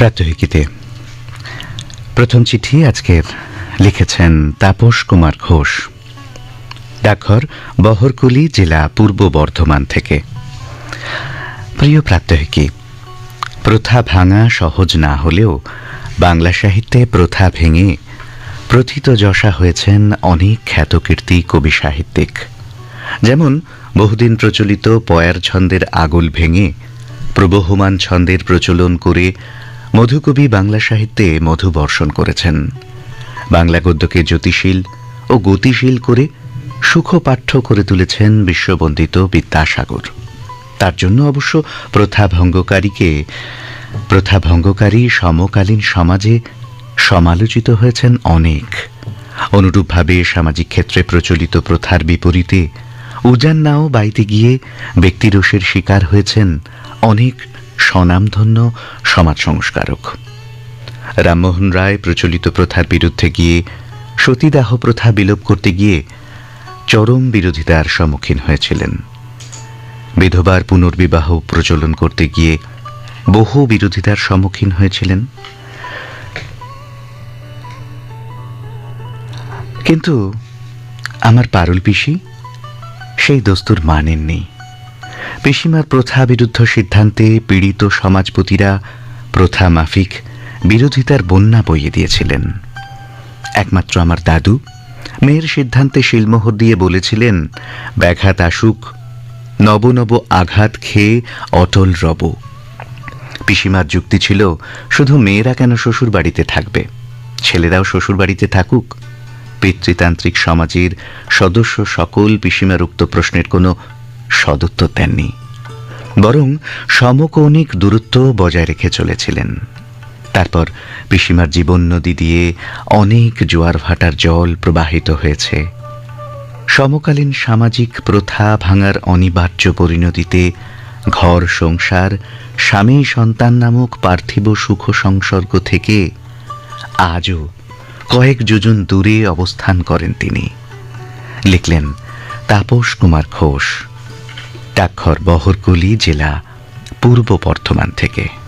প্রাত্যহিকীতে। প্রথম চিঠি আজকের লিখেছেন তাপস কুমার ঘোষ। ডাকঘর বহরকুলি জেলা পূর্ব বর্ধমান থেকে। প্রিয় প্রাত্যহিকী, প্রথা ভাঙা সহজ না হলেও বাংলা সাহিত্যে প্রথা ভেঙে প্রথিত যশা হয়েছেন অনেক খ্যাতকীর্তি কবি সাহিত্যিক। যেমন বহুদিন প্রচলিত পয়ার ছন্দের আগল ভেঙে প্রবহমান ছন্দের প্রচলন করে মধুকবি বাংলা সাহিত্যে মধু বর্ষণ করেছেন। বাংলা গদ্যকে জ্যোতিশীল ও গতিশীল করে সুখপাঠ্য করে তুলেছেন বিশ্ববন্দিত বিদ্যাসাগর। তার জন্য অবশ্য প্রথা ভঙ্গকারীকে, প্রথা ভঙ্গকারী সমকালীন সমাজে সমালোচিত হয়েছেন অনেক। অনুরূপভাবে সামাজিক ক্ষেত্রে প্রচলিত প্রথার বিপরীতে উজান নাও বাইতে গিয়ে ব্যক্তিরোষের শিকার হয়েছেন অনেক স্বনামধন্য সমাজ সংস্কারক। রামমোহন রায় প্রচলিত প্রথার বিরুদ্ধে গিয়ে সতীদাহ প্রথা বিলোপ করতে গিয়ে চরম বিরোধিতার সম্মুখীন হয়েছিলেন। বিধবার পুনর্বিবাহ প্রচলন করতে গিয়ে বহু বিরোধিতার সম্মুখীন হয়েছিলেন। কিন্তু আমার পারুল পিসি সেই দস্তুর মানেননি পিসিমার প্রথা বিরুদ্ধ সিদ্ধান্তে পীড়িত সমাজপতিরা প্রথা মাফিক বিরোধিতার বন্যা বইয়ে দিয়েছিলেন। একমাত্র আমার দাদু মেয়ের সিদ্ধান্তে শিলমোহর দিয়ে বলেছিলেন, ব্যাঘাত আসুক, নব নব আঘাত খেয়ে অটল রব। পিসিমার যুক্তি ছিল, শুধু মেয়েরা কেন শ্বশুর বাড়িতে থাকবে? ছেলেরাও শ্বশুর বাড়িতে থাকুক। পিতৃতান্ত্রিক সমাজের সদস্য সকল পিসিমার উক্ত প্রশ্নের কোনো সদুত্তর দেননি, বরং সমকৌণিক দূরত্ব বজায় রেখে চলেছিলেন। তারপর পিসিমার জীবন নদী দিয়ে অনেক জোয়ার ভাটার জল প্রবাহিত হয়েছে। সমকালীন সামাজিক প্রথা ভাঙার অনিবার্য পরিণতিতে ঘর সংসার, স্বামী সন্তান নামক পার্থিব সুখ সংসর্গ থেকে আজও কয়েক যোজন দূরে অবস্থান করেন তিনি। লিখলেন তাপস কুমার ঘোষ। ডাকঘর বহরকুলি জেলা পূর্ব বর্ধমান থেকে।